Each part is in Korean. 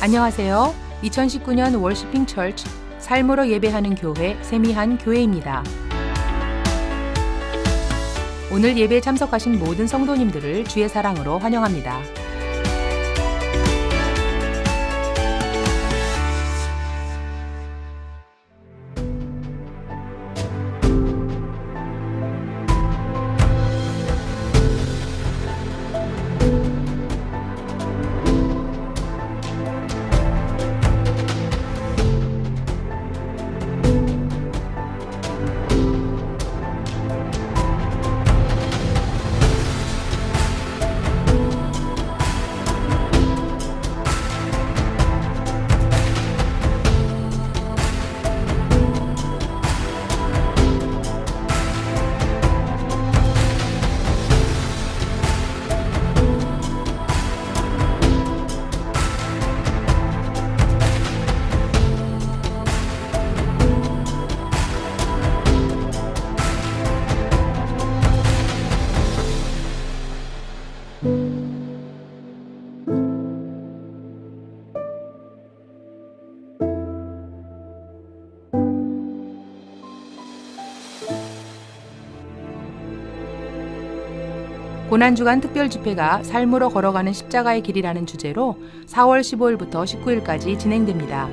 안녕하세요. 2019년 월시핑 철치 삶으로 예배하는 교회 세미한 교회입니다. 오늘 예배에 참석하신 모든 성도님들을 주의 사랑으로 환영합니다. 고난주간 특별 집회가 삶으로 걸어가는 십자가의 길이라는 주제로 4월 15일부터 19일까지 진행됩니다.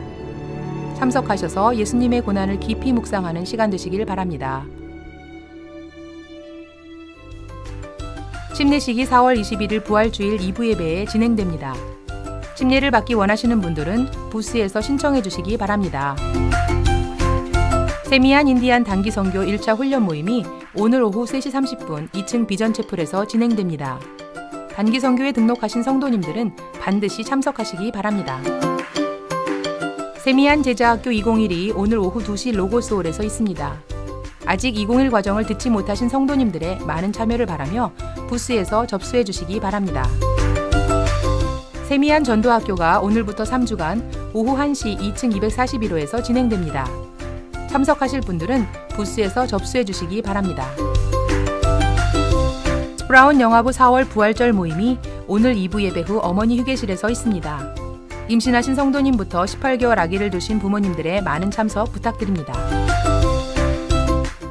참석하셔서 예수님의 고난을 깊이 묵상하는 시간 되시길 바랍니다. 침례식이 4월 21일 부활주일 2부 예배에 진행됩니다. 침례를 받기 원하시는 분들은 부스에서 신청해 주시기 바랍니다. 세미한 인디안 단기 선교 1차 훈련 모임이 오늘 오후 3시 30분 2층 비전 채플에서 진행됩니다. 단기 선교에 등록하신 성도님들은 반드시 참석하시기 바랍니다. 세미한 제자학교 201이 오늘 오후 2시 로고스홀에서 있습니다. 아직 201 과정을 듣지 못하신 성도님들의 많은 참여를 바라며 부스에서 접수해 주시기 바랍니다. 세미한 전도학교가 오늘부터 3주간 오후 1시 2층 241호에서 진행됩니다. 참석하실 분들은 부스에서 접수해 주시기 바랍니다. 브라운 영화부 4월 부활절 모임이 오늘 2부 예배 후 어머니 휴게실에서 있습니다. 임신하신 성도님부터 18개월 아기를 두신 부모님들의 많은 참석 부탁드립니다.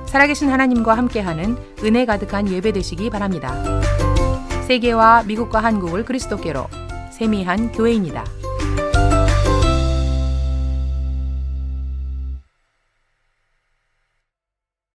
살아계신 하나님과 함께하는 은혜 가득한 예배 되시기 바랍니다. 세계와 미국과 한국을 그리스도께로 세미한 교회입니다.